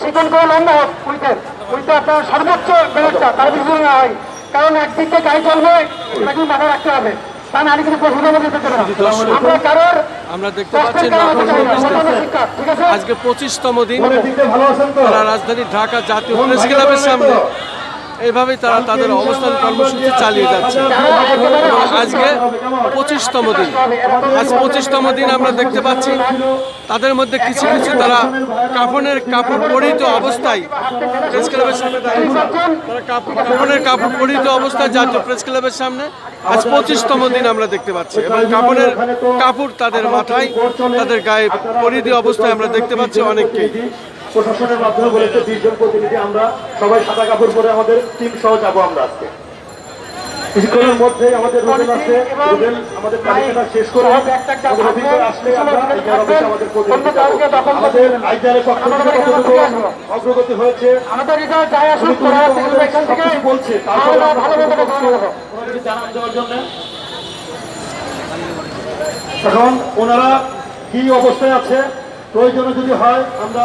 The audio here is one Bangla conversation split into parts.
চিকন করে লম্বা হোক উল্টে। উল্টে আপনার সর্বোচ্চ তার না হয়। কারণ একদিক থেকে গাড়ি চলবে এটা মাথায় রাখতে হবে। তা না কিন্তু পশুদের মধ্যে যেতে পারে আমরা কারোর আমরা দেখতে পাচ্ছি আজকে পঁচিশতম দিন। রাজধানী ঢাকা জাতীয় প্রেস ক্লাবের সামনে। এইভাবেই তারা তাদের অবস্থান কর্মসূচি চালিয়ে যাচ্ছে। এবং আজকে পঁচিশতম দিন। আজ পঁচিশতম দিন আমরা দেখতে পাচ্ছি। তাদের মধ্যে কিছু কিছু তারা কাফনের কাপড় পরিহিত অবস্থায় প্রেস ক্লাবের সামনে তারা কাফনের কাপড় পরিহিত অবস্থায় জাতীয় প্রেস ক্লাবের সামনে। আজ পঁচিশতম দিন আমরা দেখতে পাচ্ছি। এবং কাফনের কাপড় তাদের মাথায় তাদের গায়ে পরিহিত অবস্থায় আমরা দেখতে পাচ্ছি অনেককেই। প্রশাসনের মাধ্যমে বলেছে বিশ জন প্রতিনিধি আমরা সবাই সাদা কাপড় পরে আমাদের টিম সহ যাব আমরা আজকে। কিছুক্ষণের মধ্যে আমাদের রুবেল আছে রুবেল আমাদের তালিকাটা শেষ করে আমাদের অফিসে আসলে আমরা আমাদের আমাদের আইজারের পক্ষ থেকে কতটুকু অগ্রগতি হয়েছে আমাদের রেজাল্ট যাই আসুক এগুলো এখান থেকে বলছে আমরা ভালো মতো করে জানাব জানান দেওয়ার জন্য এখন ওনারা কি অবস্থায় আছে প্রয়োজনে যদি হয় আমরা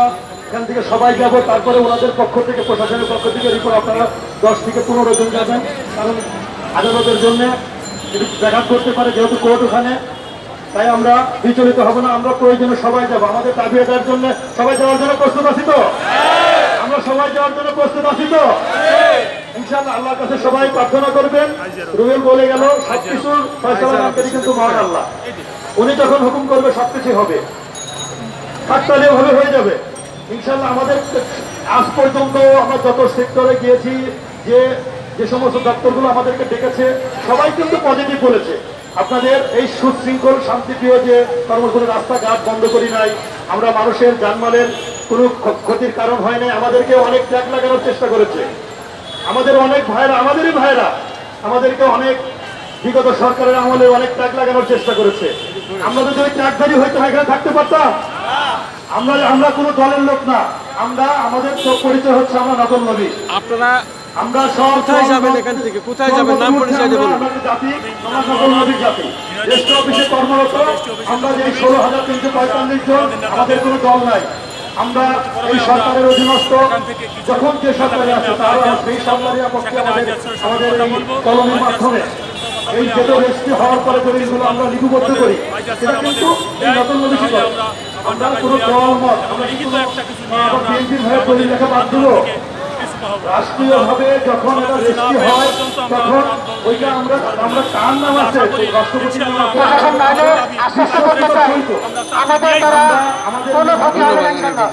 এখান থেকে সবাই যাব, তারপরে ওনাদের পক্ষ থেকে, প্রশাসনের পক্ষ থেকে রিপোর্ট আপনারা দশ থেকে পনেরো জন যাবেন। কারণ আদালতের জন্য ব্যাঘাত করতে পারে, যেহেতু কোর্ট ওখানে, তাই আমরা বিচলিত হব না, আমরা প্রয়োজনে সবাই যাব। আমাদের দাবি আদায়ের জন্য সবাই যাওয়ার জন্য প্রস্তুত আছি তো? আমরা সবাই যাওয়ার জন্য প্রস্তুত আছি তো? ইনশাআল্লাহ আল্লাহর কাছে সবাই প্রার্থনা করবেন। রুবেল বলে গেল সবকিছুর ফয়সালা কিন্তু মহান আল্লাহ। উনি যখন হুকুম করবে সবকিছু হবে। হাততালি ভাবে হয়ে যাবে। ইনশাআল্লাহ আমাদের আজ পর্যন্ত আমরা যত সেক্টরে গিয়েছি, যে যে সমস্ত দপ্তরগুলো আমাদেরকে ডেকেছে, সবাই কিন্তু পজিটিভ বলেছে। আপনাদের এই সুশৃঙ্খল, শান্তিপ্রিয় যে কর্মসূচি রাস্তাঘাট বন্ধ করি নাই, আমরা মানুষের জানমালের কোনো ক্ষ- ক্ষতির কারণ হয় নাই, আমাদেরকে অনেক ট্যাগ লাগানোর চেষ্টা করেছে। আমাদের অনেক ভাইরা, আমাদেরই ভাইরা, আমাদেরকে অনেক বিগত সরকারের আমলে অনেক ট্যাগ লাগানোর চেষ্টা করেছে। আমরা যদি ওই ট্যাগধারী হয়তো এখানে থাকতে পারতাম? আমরা আমরা কোনো দলের লোক না। আমরা আমাদের পরিচয় হচ্ছে আমরা নগর নবী। আপনারা আমরা সব কোথায় যাবেন এখান থেকে? কোথায় যাবেন? নাম পরিচয় একটা জাতি নগর নবীর জাতি। রেস্ট অফিসে কর্মরত আমরা যে ষোলো হাজার তিনশো পঁয়তাল্লিশ জন আমাদের কোনো দল নাই। আমরা এই সরকারের অধীনস্থ। যখন যে সরকারে আছে তার সেই সরকারের পক্ষে আমাদের কলমের মাধ্যমে। এই হওয়ার পরে দলিলগুলো আমরা লিপিবদ্ধ করি। সেটা কিন্তু নতুন করে আমরা কোনো দল মত আমরা কিন্তু বিএনপির হয়ে দলিল লেখা বাদ দিব রাষ্ট্রীয়ভাবে যখন এটা সৃষ্টি হয় তখন ওইটা আমরা আমরা কার নাম আছে? চাই আমাদের দ্বারা কোনো ক্ষতি হবে না। ইনশাল্লাহ